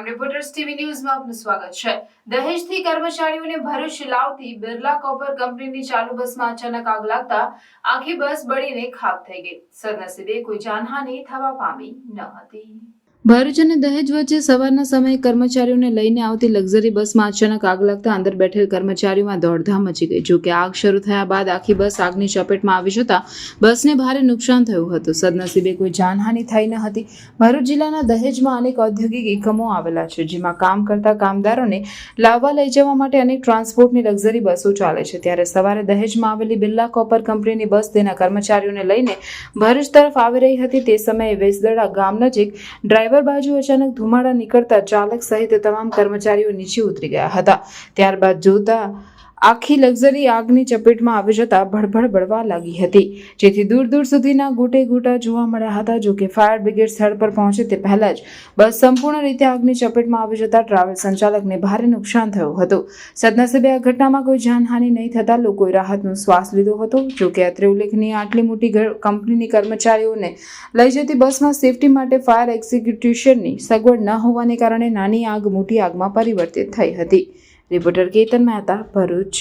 ટ્રેવલર્સ TV ન્યૂઝમાં આપનું સ્વાગત છે. દહેજથી કર્મચારીઓને ભરૂચ લાવતી બિરલા કોપર કંપનીની ચાલુ બસમાં અચાનક આગ લાગતા આખી બસ બળીને ખાક થઈ ગઈ. સદનસીબે કોઈ જાનહાનિ થવા પામી ન હતી. ભરૂચ અને દહેજ વચ્ચે સવારના સમયે કર્મચારીઓને લઈને આવતી લક્ઝરી બસમાં અચાનક આગ લાગતા અંદર બેઠેલ કર્મચારીઓમાં દોડધામ મચી ગઈ. જો કે આગ શરૂ થયા બાદ આખી બસ આગની ચપેટમાં આવી જતા બસને ભારે નુકસાન થયું હતું. સદનસીબે કોઈ જાનહાનિ થઈ ન હતી. ભરૂચ જિલ્લાના દહેજમાં અનેક ઔદ્યોગિક એકમો આવેલા છે, જેમાં કામ કરતા કામદારોને લાવવા લઈ જવા માટે અનેક ટ્રાન્સપોર્ટની લક્ઝરી બસો ચાલે છે. ત્યારે સવારે દહેજમાં આવેલી બિરલા કોપર કંપનીની બસ તેના કર્મચારીઓને લઈને ભરૂચ તરફ આવી રહી હતી. તે સમયે વેસદડા ગામ નજીક ડ્રાઈવર બાજુ અચાનક ધુમાડા નીકળતા ચાલક સહિત તમામ કર્મચારીઓ નીચે ઉતરી ગયા હતા. ત્યારબાદ જોતા આખી લક્ઝરી આગની ચપેટમાં આવી જતા ભડભડ બળવા લાગી હતી. જેથી દૂર દૂર સુધીના ગોટે ગોટા જોવા મળ્યા હતા. જો કે ફાયર બ્રિગેડ સ્થળ પર પહોંચે તે પહેલા જ બસ સંપૂર્ણ રીતે આગની ચપેટમાં આવી જતા ટ્રાવેલ સંચાલકને ભારે નુકસાન થયું હતું. સદનસીબે આ ઘટનામાં કોઈ જાનહાનિ નહીં થતાં લોકોએ રાહતનો શ્વાસ લીધો હતો. જો કે અત્રે ઉલ્લેખનીય આટલી મોટી કંપનીની કર્મચારીઓને લઈ જતી બસમાં સેફટી માટે ફાયર એક્ઝિક્યુટિશનની સગવડ ન હોવાને કારણે નાની આગ મોટી આગમાં પરિવર્તિત થઈ હતી. રિપોર્ટર કેતન મહેતા ભરૂચ